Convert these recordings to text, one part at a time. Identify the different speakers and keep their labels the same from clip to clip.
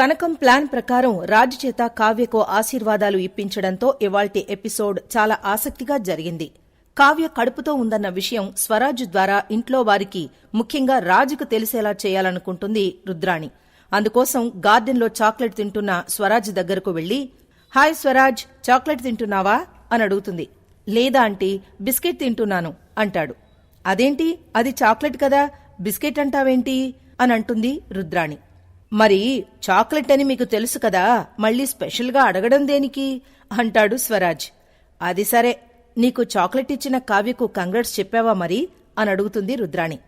Speaker 1: కనకం plan ప్రకారం రాజు చేత కావ్యకు ఆశీర్వాదాలు ఇప్పించడంతో ఇవాల్టి ఎపిసోడ్ చాలా ఆసక్తిగా జరిగింది. కావ్య కడుపుతో ఉందన్న విషయం స్వరాజు ద్వారా ఇంట్లో వారికి ముఖ్యంగా రాజుకు తెలిసేలా చేయాలనుకుంటుంది రుద్రాణి. అందుకోసం గార్డెన్లో చాక్లెట్ తింటున్న స్వరాజ్ దగ్గరకు వెళ్ళి హాయ్ స్వరాజ్ చాక్లెట్ తింటున్నావా? అని అడుగుతుంది. లేదా ఆంటీ బిస్కెట్ తింటున్నాను అంటాడు. అదేంటి? అది చాక్లెట్ కదా బిస్కెట్ అంటావేంటి? అని అంటుంది రుద్రాణి. మరి చాక్లెట్ అని మీకు తెలుసు కదా మళ్ళీ స్పెషల్గా అడగడం దేనికి? అంటాడు స్వరాజ్. అది సరే నీకు చాక్లెట్ ఇచ్చిన కావ్యకు కంగ్రాట్స్ చెప్పావా మరి? అని అడుగుతుంది రుద్రాణి.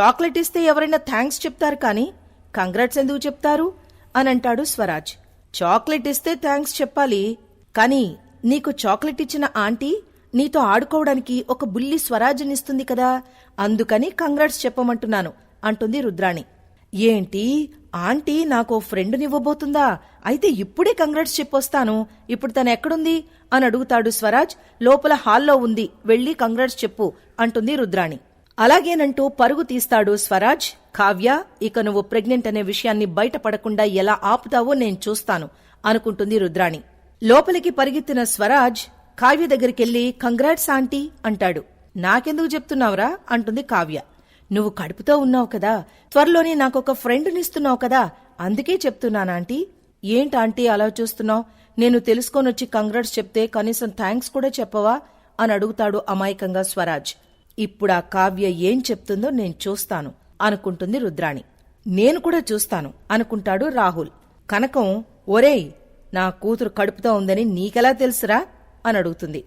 Speaker 1: చాక్లెట్ ఇస్తే ఎవరైనా థ్యాంక్స్ చెప్తారు కానీ కంగ్రాట్స్ ఎందుకు చెప్తారు? అని అంటాడు స్వరాజ్. చాక్లెట్ ఇస్తే థ్యాంక్స్ చెప్పాలి కానీ నీకు చాక్లెట్ ఇచ్చిన ఆంటీ నీతో ఆడుకోవడానికి ఒక బుల్లి స్వరాజ్నిస్తుంది కదా అందుకని కంగ్రాట్స్ చెప్పమంటున్నాను అంటుంది రుద్రాణి. ఏంటి? ఆంటీ నాకు ఫ్రెండునివ్వబోతుందా అయితే ఇప్పుడే కంగ్రాట్స్ చెప్పొస్తాను. ఇప్పుడు తను ఎక్కడుంది? అని అడుగుతాడు స్వరాజ్. లోపల హాల్లో ఉంది. వెళ్ళి కంగ్రాట్స్ చెప్పు అంటుంది రుద్రాణి. అలాగేనంటూ పరుగు తీస్తాడు స్వరాజ్. కావ్య ఇక నువ్వు ప్రెగ్నెంట్ అనే విషయాన్ని బయటపడకుండా ఎలా ఆపుతావో నేను చూస్తాను అనుకుంటుంది రుద్రాణి. లోపలికి పరిగెత్తిన స్వరాజ్ కావ్య దగ్గరికెళ్ళి కంగ్రాట్స్ ఆంటీ అంటాడు. నాకెందుకు చెప్తున్నావురా? అంటుంది కావ్య. నువ్వు కడుపుతో ఉన్నావు కదా. త్వరలోనే నాకొక ఫ్రెండ్నిస్తున్నావు కదా. అందుకే చెప్తున్నానాంటీ ఆంటీ. అలా చూస్తున్నావు? నేను తెలుసుకొనొచ్చి కంగ్రాట్స్ చెప్తే కనీసం థ్యాంక్స్ కూడా చెప్పవా? అని అడుగుతాడు అమాయకంగా స్వరాజ్. ఇప్పుడా కావ్య ఏం చెప్తుందో నేను చూస్తాను అనుకుంటుంది రుద్రాణి. నేను కూడా చూస్తాను అనుకుంటాడు రాహుల్. కనకం ఒరేయ్ నా కూతురు కడుపుతో ఉందని నీకెలా తెలుసురా? అని అడుగుతుంది.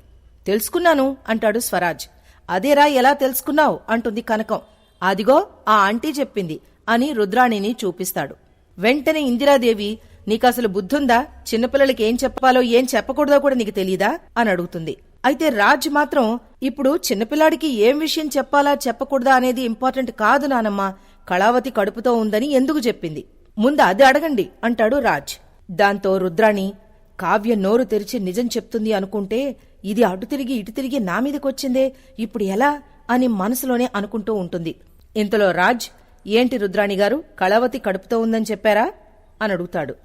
Speaker 1: తెలుసుకున్నాను అంటాడు స్వరాజ్. అదేరా ఎలా తెలుసుకున్నావు? అంటుంది కనకం. అదిగో ఆ ఆంటీ చెప్పింది అని రుద్రాణిని చూపిస్తాడు. వెంటనే ఇందిరాదేవి నీకసలు బుద్ధుందా? చిన్నపిల్లలకి ఏం చెప్పాలో ఏం చెప్పకూడదో కూడా నీకు తెలీదా? అని అడుగుతుంది. అయితే రాజ్ మాత్రం ఇప్పుడు చిన్నపిల్లాడికి ఏం విషయం చెప్పాలా చెప్పకూడదా అనేది ఇంపార్టెంట్ కాదు నానమ్మ. కళావతి కడుపుతో ఉందని ఎందుకు చెప్పింది? ముందు అది అడగండి అంటాడు రాజ్. దాంతో రుద్రాణి కావ్య నోరు తెరిచి నిజం చెప్తుంది అనుకుంటే ఇది అటు తిరిగి ఇటు తిరిగి నా మీదకొచ్చిందే ఇప్పుడు ఎలా? అని మనసులోనే అనుకుంటూ ఉంటుంది. ఇంతలో రాజ్ ఏంటి రుద్రాణి గారు కళావతి కడుపుతో ఉందని చెప్పారా? అని అడుగుతాడు.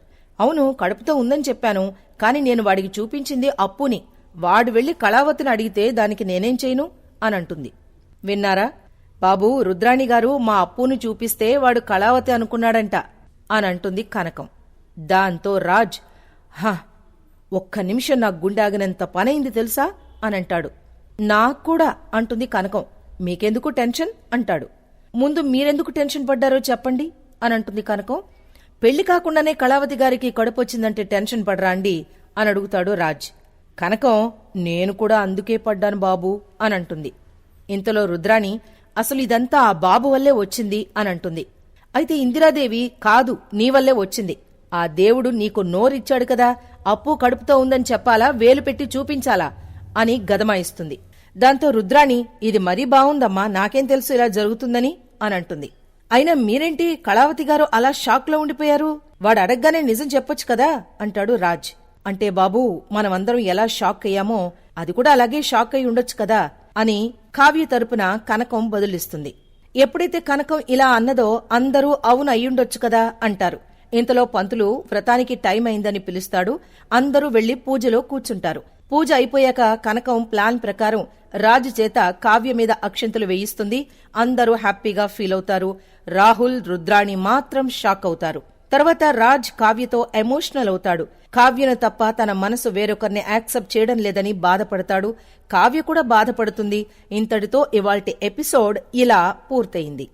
Speaker 1: అవును కడుపుతో ఉందని చెప్పాను కాని నేను వాడికి చూపించింది అప్పుని. వాడు వెళ్ళి కళావతిని అడిగితే దానికి నేనేం చేయను? అని అంటుంది. విన్నారా? బాబు రుద్రాణి గారు మా అప్పుని చూపిస్తే వాడు కళావతి అనుకున్నాడంట అని అంటుంది కనకం. దాంతో రాజ్ హా ఒక్క నిమిషం నా గుండాగినంత పనైంది తెలుసా? అని అంటాడు. నాక్కూడా అంటుంది కనకం. మీకెందుకు టెన్షన్? అంటాడు. ముందు మీరెందుకు టెన్షన్ పడ్డారో చెప్పండి అని అంటుంది కనకం. పెళ్ళి కాకుండానే కళావతి గారికి కడుపొచ్చిందంటే టెన్షన్ పడరా అండి అని అడుగుతాడు రాజ్. కనకం నేను కూడా అందుకే పడ్డాను బాబు అని అంటుంది. ఇంతలో రుద్రాణి అసలు ఇదంతా ఆ బాబు వల్లే వచ్చింది అని అంటుంది. అయితే ఇందిరాదేవి కాదు నీ వల్లే వచ్చింది. ఆ దేవుడు నీకు నోరిచ్చాడు కదా అప్పు కడుపుతో ఉందని చెప్పాలా వేలు పెట్టి చూపించాలా అని గదమాయిస్తుంది. దాంతో రుద్రాణి ఇది మరీ బావుందమ్మా నాకేం తెలుసు ఇలా జరుగుతుందని? అని అంటుంది అయినా మీరేంటి కళావతి గారు అలా షాక్లో ఉండిపోయారు? వాడు అడగగానే నిజం చెప్పొచ్చు కదా? అంటాడు రాజ్. అంటే బాబూ మనమందరం ఎలా షాక్ అయ్యామో అది కూడా అలాగే షాక్ అయి ఉండొచ్చు కదా? అని కావ్య తరపున కనకం బదులిస్తుంది. ఎప్పుడైతే కనకం ఇలా అన్నదో అందరూ అవును అయ్యుండొచ్చు కదా? అంటారు. ఇంతలో పంతులు వ్రతానికి టైం అయిందని పిలుస్తాడు. అందరూ వెళ్ళి పూజలో కూర్చుంటారు. పూజ అయిపోయాక కనకం ప్లాన్ ప్రకారం రాజు చేత కావ్య మీద అక్షంతలు వేయిస్తుంది. అందరూ హ్యాపీగా ఫీల్ అవుతారు. రాహుల్ రుద్రాణి మాత్రం షాక్ అవుతారు. తర్వాత రాజ్ కావ్యతో ఎమోషనల్ అవుతాడు. కావ్యను తప్ప తన మనసు వేరొకరిని యాక్సెప్ట్ చేయడం లేదని బాధపడతాడు. కావ్య కూడా బాధపడుతుంది. ఇంతటితో ఇవాల్టి ఎపిసోడ్ ఇలా పూర్తయింది.